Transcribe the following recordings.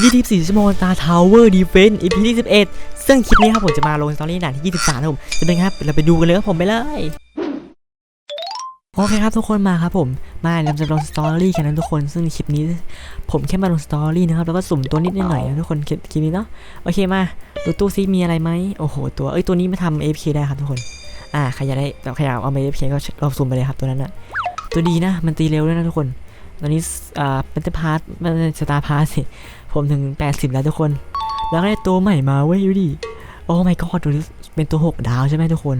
24ชั่วโมงตาทาวเวอร์ดีเฟนส์ EP ที่11ซึ่งคลิปนี้ครับผมจะมาลงสตอรี่ด่านที่ 23นะผมจะเป็นไงครับ เราไปดูกันเลยครับผมไปเลยโอเคครับทุกคนมาครับผมมาเราจะลงสตอรี่กันนะทุกคนซึ่งคลิปนี้ ผมแค่มาลงสตอรี่นะครับแล้วก็สุ่มตัวนิดหน่อยนะทุกคนคลิปนี้เนาะโอเคมาดูตู้ซิมีอะไรไหมโอ้โหตัวเอ้ยตัวนี้มาทำ AFK ได้ครับทุกคนอ่าใครอยากได้แบบใครอยากเอามา AFK ก็เราสุ่มไปเลยครับตัวนั้นอะตัวดีนะมันตีเร็วด้วยนะทุกคน ตอนนี้อ่าเป็นพาร์ทมันสตาร์พาร์ทสิ ผมถึง 80 แล้วทุกคน แล้วก็ได้ตัวใหม่มาเว้ยดูดิโอ้ my god ตัวนี้เป็นตัว 6 ดาวใช่ไหมทุกคน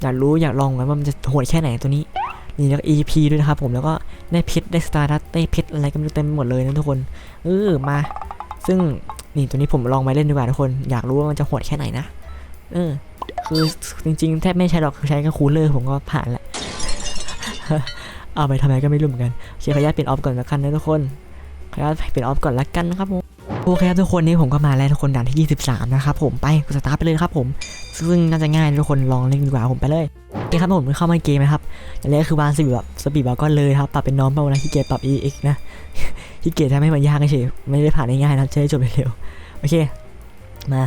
อยากรู้อยากลองไหมว่ามันจะโหดแค่ไหนตัวนี้นี่แล้วก็ EP ด้วยนะครับผมแล้วก็ได้เพชรได้สตาร์ดัตได้เพชรอะไรก็ไม่รู้เต็มไปหมดเลยนะทุกคนเออมา ซึ่งนี่ตัวนี้ผมลองมาเล่นดีกว่าทุกคน อยากรู้ว่ามันจะโหดแค่ไหนนะเออคือจริงๆแทบไม่ใช้หรอกใช้แค่คูลเลอร์ผมก็ผ่านละ เอาไปทำอะไรก็ไม่รู้เหมือนกันโอเคขออนุญาตเปลี่ยนออฟก่อนละกันนะทุกคนขออนุญาตเปลี่ยนออฟก่อนละกันนะครับผมโอเคครับทุกคนนี่ผมก็มาแล้วทุกคนด่านที่ 23 นะครับผมไปกดสตาร์ทไปเลยครับผมซึ่งน่าจะง่ายนะทุกคนลองเล่นดีกว่าผมไปเลยโอเคครับผมเข้ามาเกมนะครับอย่างแรกคือวางสปีดแบบสปีดแบบก็เลยครับปรับเป็นน้อมเปล่านะขี้เกียจปรับ EX นะขี้เกียจทำให้มันยากเฉยไม่ได้ผ่านง่ายๆนะจะได้จบเร็วโอเคมา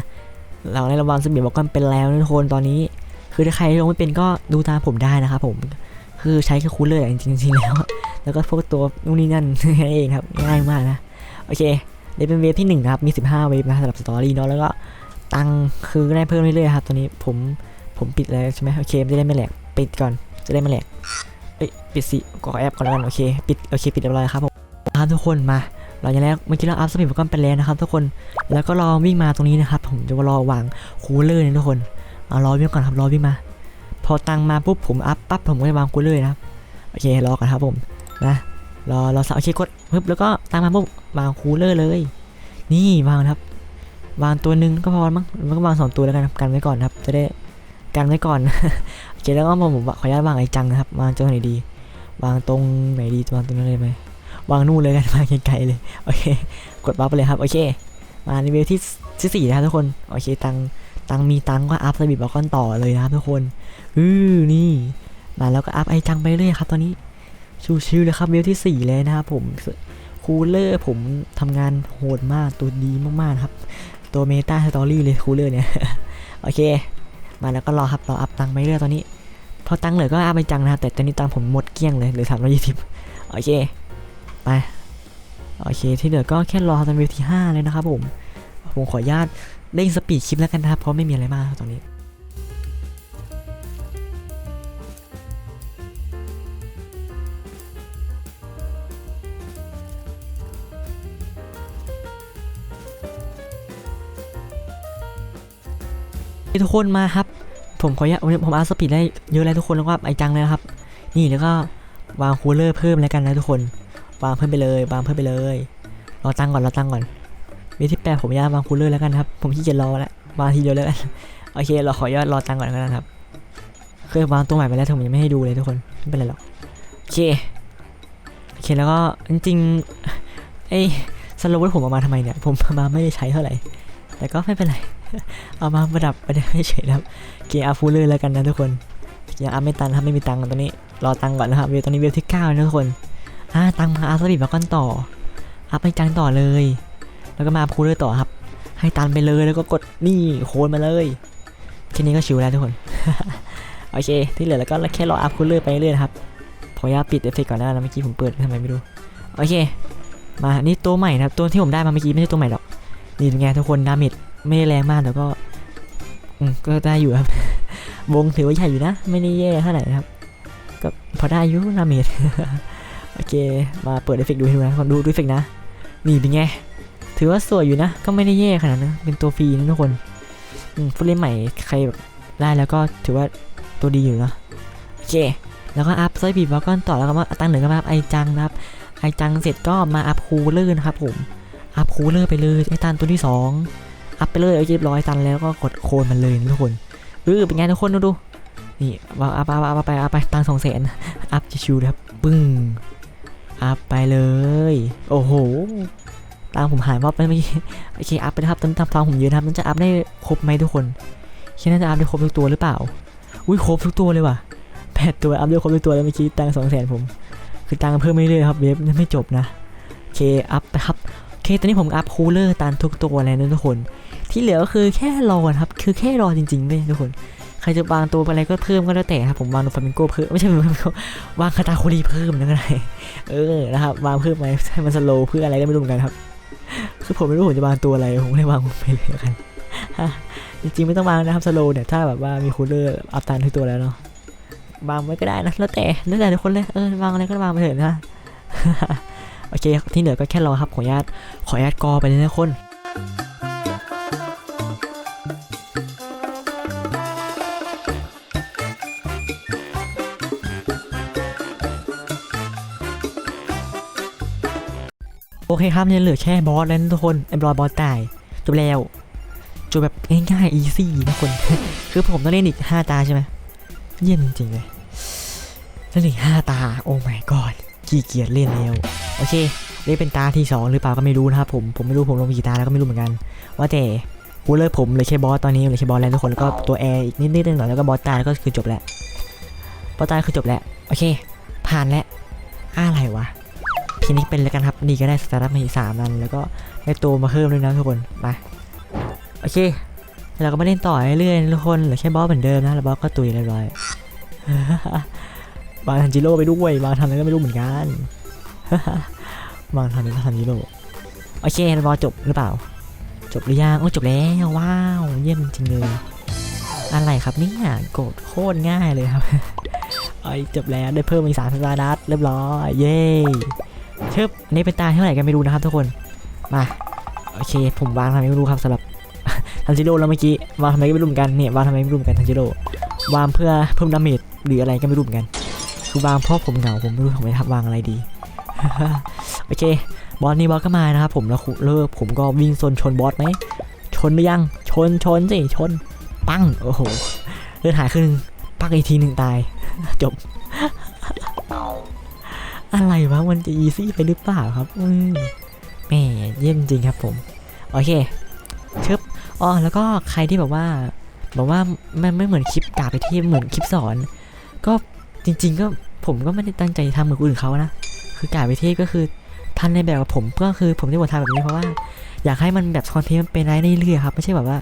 เราได้ระวังสปีดบอกกันเป็นแล้วนะทุกคนตอนนี้ คือถ้าใครลงไม่เป็นก็ดูตามผมได้นะครับผม คือใช้แค่คูลเลอร์จริงๆแล้ว แล้วก็พวกตัวนู่นนี่นั่นแค่เองครับ ง่ายมากนะ โอเคเดี๋ยวเป็นเวฟที่หนึ่งนะครับ มี 15 เวฟนะสำหรับสตอรี่เนาะแล้วก็ตังคือได้เพิ่มเรื่อยๆครับตัวนี้ผมผมปิดแล้วใช่ไหมโอเคไม่ได้ไม่แหลกปิดก่อนจะได้ไม่แหลกเอ้ยปิดสิกดแอปก่อนแล้วกันโอเคปิดโอเคปิดเรียบร้อยครับผมครับทุกคนมาเราอย่างแรกเมื่อกี้เราอัพสปีดก้อนไปแล้วนะครับทุกคนแล้วก็รอวิ่งมาตรงนี้นะครับผมจะรอวางคูลเลอร์เนี่ยทุกคนเอารอวิ่งก่อนครับรอวิ่งมา พอตังมาปุ๊บผมอัพปั๊บผมก็จะวางคูเลอร์นะครับโอเครอก่อนครับผมนะรอรอสักโอเคกดปึ๊บแล้วก็ตังมาปุ๊บวางคูลเลอร์เลย นี่วางครับ วางตัวหนึ่งก็พอมั้งมันก็วางสองตัวแล้วกันกันไว้ก่อนครับ จะได้กันไว้ก่อนโอเคแล้วก็ผมผมขออนุญาตวางไอ้จังนะครับวางตรงไหนดี วางตรงไหนดีวางตรงนั้นเลยไหมวางนู่นเลยกันวางไกลๆเลยโอเค กดปั๊บไปเลยครับโอเค มาในเวลที่ที่สี่นะครับทุกคนโอเคตัง ตังมีตังก็อัพสบิดบอกก้อนต่อเลยนะครับทุกคนอือนี่มาแล้วก็อัพไอจังไปเรื่อยครับ ตอนนี้ชิวๆเลยครับเวลที่สี่เลยนะครับผมคูลเลอร์ผมทำงานโหดมากตัวดีมากๆครับ ตัวเมตาสตอรี่เลยคูลเลอร์เนี่ยโอเค มาแล้วก็รอครับรออัพตังไปเรื่อยตอนนี้พอตังเหลือก็อัพไปจังนะครับแต่ตอนนี้ตังผมหมดเกลี้ยงเลยเหลือสามร้อยยี่สิบโอเคไปโอเคที่เหลือก็แค่รอตอนวิวที่ห้าเลยนะครับผมผมขออนุญาต เร่งสปีดคลิปแล้วกันนะครับ เพราะไม่มีอะไรมากครับตอนนี้ทุกคนมาครับ ผมขออนุญาตผมอัพสปีดได้เยอะแล้วทุกคนแล้วก็ไอจังเลยนะครับ นี่แล้วก็วางคูลเลอร์เพิ่มแล้วกันนะทุกคน วางเพิ่มไปเลยวางเพิ่มไปเลยรอตังก่อนรอตังก่อน วิธีแปลผมยาวางคูลเลอร์แล้วกันครับ ผมขี้เกียจรอแล้ววางทีเดียวแล้วกัน โอเค เราขอยอนุญาตรอตังก่อนก็แล้วครับ เคยวางตัวใหม่ไปแล้วผมยังไม่ให้ดูเลยทุกคน ไม่เป็นไรหรอก โอเค โอเคแล้วก็จริงๆไอ้สโลว์ผมเอามาทำไมเนี่ย ผมเอามาไม่ได้ใช้เท่าไหร่ แต่ก็ไม่เป็นไร เอามาประดับประดับให้เฉยครับเกียร์อัพฟูลเลอร์แล้วกันนะทุกคนยังอัพไม่ตันครับไม่มีตังค์ตอนนี้ รอตังค์ก่อนนะครับเวลตอนนี้เวลที่เก้าแล้วนะทุกคนอ่าตังค์มาอัพสปีดมาก้อนต่ออัพไปจังต่อเลย แล้วก็มาอัพฟูลเลอร์ต่อครับ ให้ตันไปเลยแล้วก็กดนี่โคนมาเลยแค่นี้ก็ชิวแล้วทุกคน โอเค ที่เหลือแล้วก็แค่รออัพคูลเลอร์ไปเรื่อยครับพออยาปิดเอฟเฟกก่อนนะเมื่อกี้ผมเปิดทำไมไม่รู้ โอเค มานี่ตัวใหม่นะครับ ตัวที่ผมได้มาเมื่อกี้ไม่ใช่ตัวใหม่หรอก นี่เป็นไงทุกคนดาเมจไม่ได้แรงมากแต่ก็อืมก็ได้อยู่ครับ วงถือว่าใหญ่อยู่นะ ไม่ได้แย่เท่าไหร่นะครับ ก็พอได้อายุนาเมดโอเค มาเปิดเอฟเฟกดูให้ดูนะคนดูดูเอฟเฟกนะ นี่เป็นไง ถือว่าสวยอยู่นะ ก็ไม่ได้แย่ขนาดนั้นเป็นตัวฟรีนะทุกคนผู้เล่นใหม่ใครแบบได้แล้วก็ถือว่าตัวดีอยู่เนอะโอเค แล้วก็อัพไซบีบแล้วกต่อแล้วก็มาตั้งเหนือก็มาอัพไอจังนะครับ ไอจังเสร็จก็มาอัพคูลเลอร์นะครับผมอัพคูลเลอร์ไปเลยไอตันตัวที่สองอัพไปเลยเอาเรียบร้อยตันแล้วก็กดโคนมันเลยนะทุกคนเออเป็นไงทุกคนดูดูนี่ว่าอัพอัพอัพไปอัพไปตังสองแสนอัพชิวๆนะครับปึ้งอัพไปเลย โอ้โห ตังผมหายวับไปเมื่อกี้โอเคอัพไปนะครับตอนทำตังผมเยอะนะครับมันจะอัพได้ครบไหมทุกคนคิดน่าจะอัพได้ครบทุกตัวหรือเปล่าอุ้ยครบทุกตัวเลยว่ะแปดตัวอัพได้ครบทุกตัวแล้วเมื่อกี้ตังสองแสนผม คือตังเพิ่มไม่เรื่อยครับเว็บไม่จบนะโอเคอัพไปครับเคตอนนี้ผมอัพคูลเลอร์ตันทุกตัวแล้วนะทุกคน ที่เหลือก็คือแค่รอครับคือแค่รอจริงๆเลยทุกคนใครจะวางตัวอะไรก็เพิ่มก็แล้วแต่ครับผมวางโนฟามิงโกเพิ่มไม่ใช่ฟามิงโกวางคาตาโครีเพิ่มนะก็ได้เออนะครับวางเพิ่มไหมให้มันสโลว์เพื่ออะไรก็ไม่รู้เหมือนกันครับ คือผมไม่รู้ผมจะวางตัวอะไร ผมเลยวางไปเลยกันจริงๆไม่ต้องวางนะครับสโลเนี่ย ถ้าแบบว่ามีคูลเลอร์อัพตันทุกตัวแล้วเนาะ วางไว้ก็ได้นะ แล้วแต่แล้วแต่ทุกคนเลย เออ วางอะไรก็วางไปเถอะนะ โอเค ที่เหลือก็แค่รอครับ ขออนุญาต ขออนุญาตกอไปเลยนะคน โอเคครับเนี่ยเหลือแค่บอสแล้วนะทุกคนเอ็มรอยบอสตายจบแล้วจบแบบง่ายๆอีซี่นะคน คือผมต้องเล่นอีก 5 ตาใช่ไหมเยี่ยมจริงๆเลยเล่นอีก 5 ตา โอ้ my god ขี้เกียจเล่นแล้ว โอเคเล่นเป็นตาที่ 2 หรือเปล่าก็ไม่รู้นะครับผมผมไม่รู้ผมลงกี่ตาแล้วก็ไม่รู้เหมือนกัน ว่าแต่กูเลิกผมเลยแค่บอสตอนนี้เลยแค่บอสแล้วทุกคนแล้วก็ตัวแอร์อีกนิดๆหน่อยๆแล้วก็บอสตายแล้วก็คือจบแล้วบอสตายคือจบแล้วโอเค ผ่านแล้วอะไรวะ ทีนี้เป็นแล้วกันครับ นี่ก็ได้สตาร์ทอัมาอีกสามอัน แล้วก็ได้ตัวมาเพิ่มด้วยนะทุกคนไปโอเค เราก็มาเล่นต่อเรื่อยๆทุกคนเหลือแค่บอสเหมือนเดิมนะแล้วบอสก็ตุยเรียบร้อยบางทันจิโร่ไปด้วยบางทำอะไรก็ไม่รู้เหมือนกันบางทำอะไรก็ทันจิโร่โอเคแล้วบอสจบหรือเปล่า จบหรือยังโอ้จบแล้วว้าวเยี่ยมจริงเลยอะไรครับเนี่ยกดโคตรง่ายเลยครับไอ้จบแล้วได้เพิ่มอีกสามสตาร์ดัตเรียบร้อย เย้ เชิบอันนี้เป็นตาเท่าไหร่กันไม่รู้นะครับทุกคน มา โอเค ผมวางทำไมไม่รู้ครับสำหรับทันจิโร่แล้วเมื่อกี้วางทำไมก็ไม่รู้เหมือนกันเนี่ยวางทำไมไม่รู้เหมือนกันทันจิโร่วางเพื่อเพิ่มดาเมจหรืออะไรก็ไม่รู้เหมือนกัน คือวางเพราะผมเหงาผมไม่รู้ผมจะทำวางอะไรดี โอเค บอสนี่บอสก็มานะครับผมแล้วเลิกผมก็วิ่งชนชนบอสไหมชนไปยัง ชนชนสิชน ปังโอ้โห เลือดหายครึ่งปักอีกทีหนึ่งตาย จบ อะไรวะมันจะอีซี่ไปหรือเปล่าครับ อืมแหมเยี่ยมจริงครับผม โอเคชิบอ๋อแล้วก็ใครที่แบบว่าบอกว่ามันไม่เหมือนคลิปกาไปที่เหมือนคลิปสอน ก็จริง ๆ ก็ผมก็ไม่ได้ตั้งใจทำเหมือนคนอื่นเขานะคือกาไปที่ก็คือทันในแบบกับผมก็คือผมที่ผมทำแบบนี้เพราะว่า อยากให้มันแบบคอนเทนต์มันเป็นไรได้เรื่อยๆครับไม่ใช่แบบว่า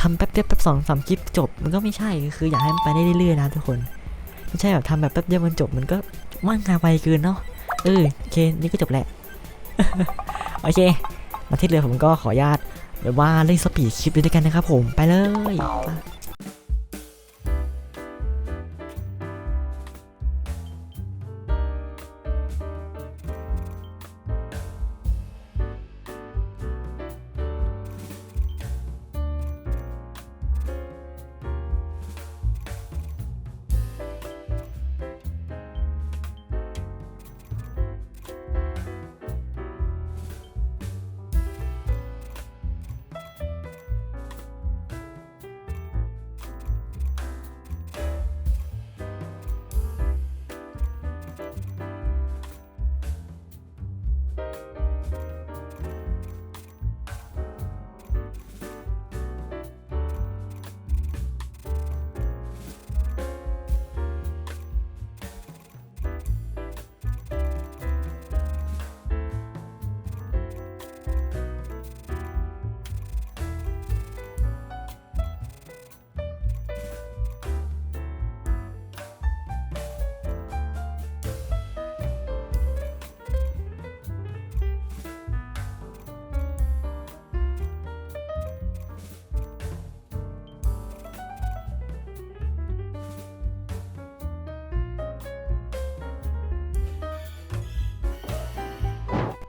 ทำแป๊บเดียวแป๊บสองสามคลิปจบ มันก็ไม่ใช่คืออยากให้มันไปได้เรื่อยๆนะทุกคน ไม่ใช่แบบทำแบบแป๊บเดียวมันจบมันก็ มั่งาไวเกินเนาะเออโอเคนี่ก็จบแหละ โอเค มาที่เรือผมก็ขออนุญาตแบบว่าเล่นสปีดคลิปด้วยกันนะครับผมไปเลย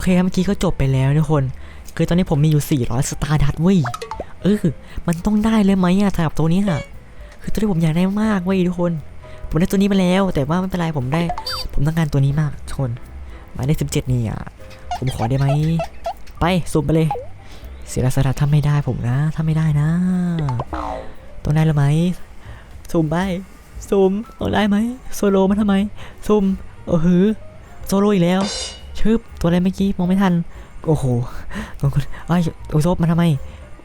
เคครับเมื่อกี้ก็จบไปแล้วทุกคน คือตอนนี้ผมมีอยู่ 400 สตาร์ดัตเว้ย เออ มันต้องได้เลยไหมอะสำหรับตัวนี้อะคือตัวที่ผมอยากได้มากเว้ยทุกคน ผมได้ตัวนี้มาแล้ว แต่ว่าไม่เป็นไรผมได้ ผมต้องการตัวนี้มากทุกคนมายเลข17 นี่อะ ผมขอได้ไหม ไปสุ่มไปเลย เสียสตาร์ทำไม่ได้ผมนะทำไม่ได้นะ ต้องได้หรือไหมสุ่มไปสุ่มต้องได้ไหมโซโลมันทำไมสุ่มโอ้โหโซโลอีกแล้ว ชึบตัวอะไรเมื่อกี้มองไม่ทัน โอ้โหบางคนไอ้โอ้ยซบมาทำไม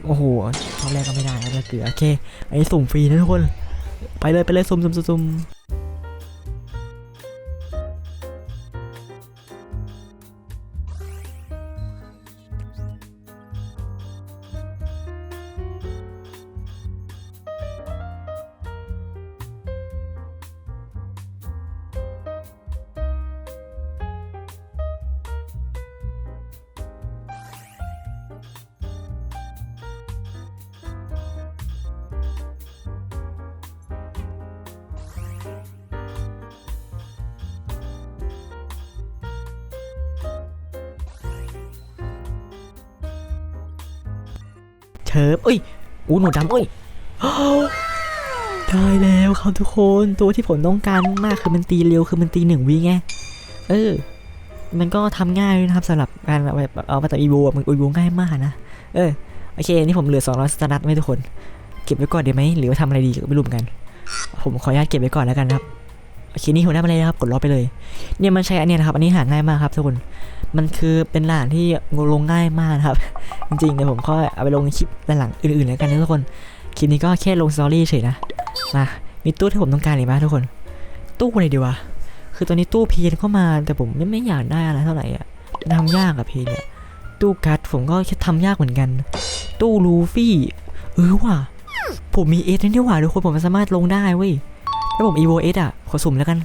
โอ้โหตอนแรกก็ไม่ได้แล้วเกลือโอเค อันนี้สุ่มฟรีนะทุกคน ไปเลยไปเลยสุ่มสุ่มสุ่ม เชิบเอ้ยอู้หนวดำเอ้ยได้แล้วครับทุกคนตัวที่ผมต้องการมากคือมันตีเร็วคือมันตีหนึ่งวิไงเออ มันก็ทำง่ายด้วยนะครับสำหรับการเอาเอาไปต่ออีโวมันอีโวง่ายมากนะเออโอเคนี่ผมเหลือ200สตาร์ทไหมทุกคน เก็บไว้ก่อนดีไหมหรือว่าทำอะไรดีก็ไม่รู้เหมือนกัน ผมขออนุญาตเก็บไว้ก่อนแล้วกันครับโอเคนี่ผมได้มาเลยครับกดล็อกไปเลย เนี่ยมันใช้อันนี้นะครับอันนี้หาง่ายมากครับทุกคน มันคือเป็นหลานที่ลงง่ายมากครับ จริงๆเดี๋ยวผมก็เอาไปลงคลิปหลังๆอื่นๆแล้วกันนะทุกคน คลิปนี้ก็แค่ลงสตอรี่เฉยนะ มา มีตู้ที่ผมต้องการหรือไม่ทุกคน ตู้อะไรดีวะ คือตอนนี้ตู้พีนเข้ามาแต่ผมไม่ไม่อยากได้อะไรเท่าไหร่อะมันทำยากอะพีนเนี่ย ตู้กัดผมก็แค่ทำยากเหมือนกัน ตู้ลูฟี่เออว่ะ ผมมีเอสนี่หว่าทุกคนผมสามารถลงได้เว้ยถ้าผมอีโวเอสอะ ขอสุ่มแล้วกัน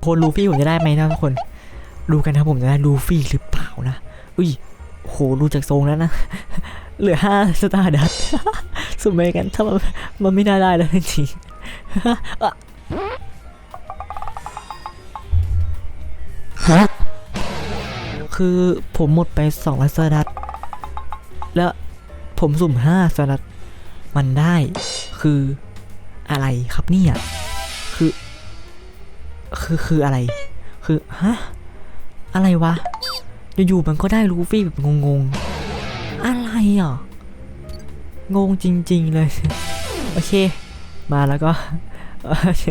โคนลูฟี่ผมจะได้ไหมนะทุกคนดูกันนะครับผมจะได้ลูฟี่หรือเปล่านะ อุ้ยโหดูจากทรงแล้วนะ เหลือห้าสตาร์ดัตสุดไปกันถ้ามันมันไม่น่าได้แล้วจริงๆอะฮะคือผมหมดไปสองร้อยสตาร์ดัตแล้วผมสุ่มห้าสตาร์ดัตมันได้คืออะไรครับเนี่ยคือ คือคืออะไร คือฮะอะไรวะอยู่ๆมันก็ได้ลูฟี่แบบงงๆ อะไรอะงงจริง ๆ เลย โอเค มาแล้วก็โอเค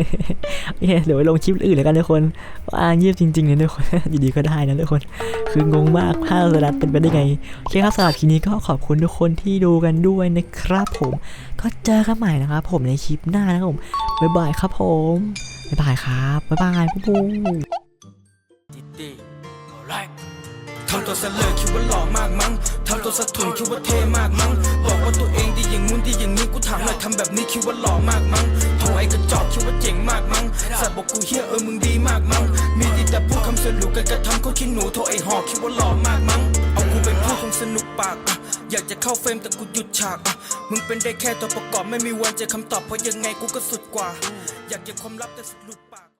เดี๋ยวไปลงคลิปอื่นเลยกันทุกคนว่าเงียบจริงๆเลยทุกคนอยู่ดีก็ได้นะทุกคน คืองงมากภาพสลัดเป็นไปได้ไงโอเคครับสำหรับคลิปนี้ก็ขอบคุณทุกคนที่ดูกันด้วยนะครับผม ก็เจอกันใหม่นะครับผมในคลิปหน้านะครับผมบ๊ายบายครับผม บ๊ายบายครับ บ๊ายบายปุ๊บปุ๊บดีๆ alright ทำตัวเสลอคิดว่าหล่อมากมั้งทำตัวสะทุนคิดว่าเท่มากมั้ง บอกว่าตัวเองดีอย่างงู้นดีอย่างนี้กูถามหน่อยทำแบบนี้คิดว่าหล่อมากมั้งโหไอ้กระจอกคิดว่าเจ๋งมากมั้งสัตว์บอกกูเฮียเออมึงดีมากมั้ง มีดีแต่พูดคำสรุปกันกระทำเขาคิดหนูโทรไอ้หอกคิดว่าหล่อมากมั้ง งสนุกปากอะอยากจะเข้าเฟรมแต่กูหยุดฉากอะมึงเป็นได้แค่ตัวประกอบไม่มีวันเจอคำตอบเพราะยังไงกูก็สุดกว่า อยากเก็บความลับแต่สุดหลุด